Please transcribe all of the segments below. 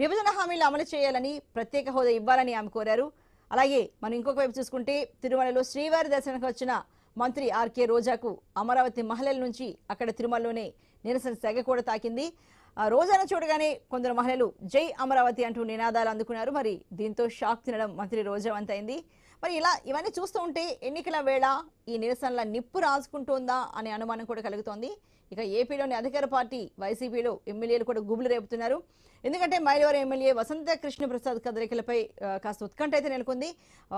విభజన హామీలు అమలు చేయాలని ప్రత్యేక హోదా ఇవ్వాలని ఆమె కోరారు. అలాగే మనం ఇంకొక వైపు చూసుకుంటే తిరుమలలో శ్రీవారి దర్శనానికి వచ్చిన మంత్రి ఆర్కే రోజాకు అమరావతి మహిళల నుంచి అక్కడ తిరుమలలోనే నిరసన సెగ కూడా తాకింది. ఆ రోజాను చూడగానే కొందరు మహిళలు జై అమరావతి అంటూ నినాదాలు అందుకున్నారు. మరి దీంతో షాక్ తినడం మంత్రి రోజా వంతైంది. మరి ఇలా ఇవన్నీ చూస్తూ ఉంటే ఎన్నికల వేళ ఈ నిరసనల నిప్పు రాజుకుంటోందా అనే అనుమానం కూడా కలుగుతోంది. ఇక ఏపీలోని అధికార పార్టీ వైసీపీలో ఎమ్మెల్యేలు కూడా గుబులు రేపుతున్నారు. ఎందుకంటే మైలవరం ఎమ్మెల్యే వసంత కృష్ణ ప్రసాద్ కదలికలపై కాస్త ఉత్కంఠ అయితే నెలకొంది.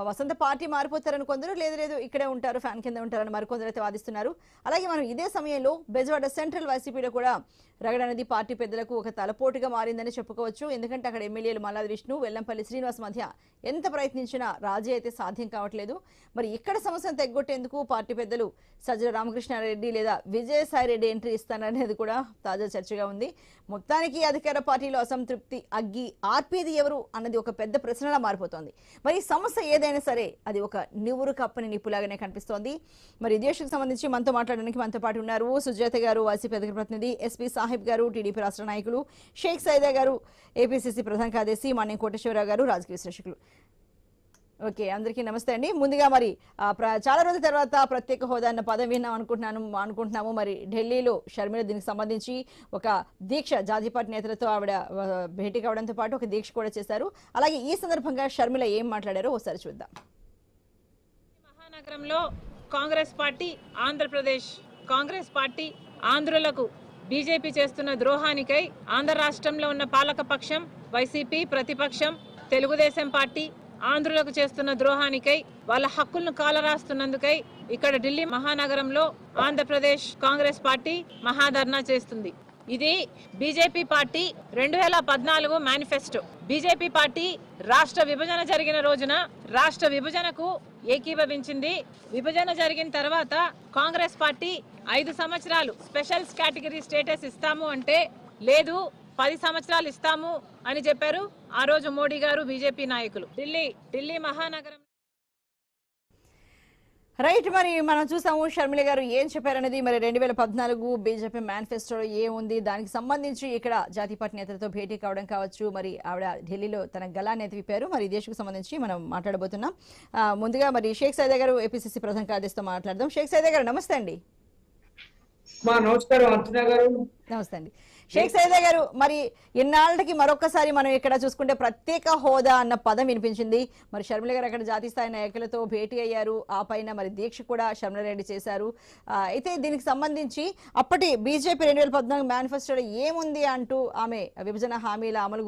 వసంత పార్టీ మారిపోతారని కొందరు లేదు లేదు ఇక్కడే ఉంటారు ఫ్యాన్ కింద ఉంటారని మరికొందరు అయితే వాదిస్తున్నారు. అలాగే మనం ఇదే సమయంలో బెజవాడ సెంట్రల్ వైసీపీలో కూడా రగడ పార్టీ పెద్దలకు ఒక తలపోటుగా మారిందని చెప్పుకోవచ్చు. ఎందుకంటే అక్కడ ఎమ్మెల్యేలు మల్లాది విష్ణు వెల్లంపల్లి శ్రీనివాస్ మధ్య ఎంత ప్రయత్నించినా రాజీ అయితే సాధ్యం కావట్లేదు. మరి ఇక్కడ సమస్యను తెగ్గొట్టేందుకు పార్టీ పెద్దలు సజ్జల రామకృష్ణారెడ్డి లేదా విజయసాయి రెడ్డి ఎంట్రీ ఇస్తారనేది కూడా తాజా చర్చగా ఉంది. మొత్తానికి అధికార పార్టీలో అసంతృప్తి అగ్గి ఆర్పేది ఎవరు అన్నది ఒక పెద్ద ప్రశ్నలా మారిపోతోంది. మరి ఈ సమస్య ఏదైనా సరే అది ఒక నివురు కప్పని నిప్పులాగానే కనిపిస్తోంది. మరి ఇదే సంబంధించి మనతో మాట్లాడడానికి మనతో పాటు ఉన్నారు సుజాత గారు వైసీపీ అధికార ప్రతినిధి ఎస్పీ సాహిబ్ గారు టీడీపీ రాష్ట్ర నాయకులు షేక్ సైదా గారు ఏపీసీసీ ప్రధాన కార్యదర్శి మన్యం కోటేశ్వరరావు గారు రాజకీయ విశ్లేషకులు. ఓకే అందరికీ నమస్తే అండి. ముందుగా మరి ఆ, ప్ర- చాలా రోజుల తర్వాత ప్రత్యేక హోదా అన్న పదం విన్నాం అనుకుంటున్నాను అనుకుంటున్నాము. మరి ఢిల్లీలో షర్మిల దీనికి సంబంధించి ఒక దీక్ష జాతీయ పార్టీ నేతలతో ఆవిడ భేటీ కావడంతో పాటు ఒక దీక్ష కూడా చేశారు. అలాగే ఈ సందర్భంగా షర్మిల ఏం మాట్లాడారో ఒకసారి చూద్దాం. మహానగరంలో Congress party Andhra Pradesh Congress party ఆంధ్రులకు BJP చేస్తున్న ద్రోహానికై ఆంధ్ర రాష్ట్రంలో ఉన్న పాలక పక్షం వైసీపీ ప్రతిపక్షం తెలుగుదేశం పార్టీ ఆంధ్రులకు చేస్తున్న ద్రోహానికై వాళ్ళ హక్కులను కాలరాస్తున్నందుకై ఇక్కడ ఢిల్లీ మహానగరంలో ఆంధ్రప్రదేశ్ కాంగ్రెస్ పార్టీ మహాధర్నా చేస్తుంది. ఇది బీజేపీ పార్టీ రెండు వేల పద్నాలుగు మేనిఫెస్టో. బీజేపీ పార్టీ రాష్ట్ర విభజన జరిగిన రోజున రాష్ట్ర విభజనకు ఏకీభవించింది. విభజన జరిగిన తర్వాత కాంగ్రెస్ పార్టీ ఐదు సంవత్సరాలు స్పెషల్ కేటగిరీ స్టేటస్ ఇస్తాము అంటే లేదు పది సంవత్సరాలు ఇస్తాము అని చెప్పారు. ఆ రోజు మోడీ గారు బీజేపీ నాయకులు. ఢిల్లీ ఢిల్లీ మహానగరం. రైట్ మరి మనం చూసాము షర్మిల గారు ఏం చెప్పారనేది. మరి రెండు వేల పద్నాలుగు బీజేపీ మేనిఫెస్టోలో ఏముంది? దానికి సంబంధించి ఇక్కడ జాతీయ పార్టీ నేతలతో భేటీ కావడం కావచ్చు. మరి ఆవిడ ఢిల్లీలో తన గలాన్ని ఎత్తిపారు మరి దేశకు సంబంధించి మనం మాట్లాడబోతున్నాం. ముందుగా మరి షేక్ సైదా గారు ఏపీసీసీ ప్రధాన కార్యదర్శితో మాట్లాడదాం. షేక్ సైదా గారు నమస్తే అండి. మా నమస్కారం అర్చన గారు. నమస్తే అండి. షేక్ సైదా గారు మరి ఇన్నాళ్ళకి మరొకసారి మనం ఇక్కడ చూసుకుంటే ప్రత్యేక హోదా అన్న పదం వినిపించింది. మరి షర్మిల గారు అక్కడ జాతీయ స్థాయి నాయకులతో భేటీ అయ్యారు. ఆ పైన మరి దీక్ష కూడా షర్మిల రెడ్డి చేశారు అయితే దీనికి సంబంధించి అప్పటి బీజేపీ రెండు వేల పద్నాలుగు మేనిఫెస్టోలో ఏముంది అంటూ ఆమె విభజన హామీల అమలు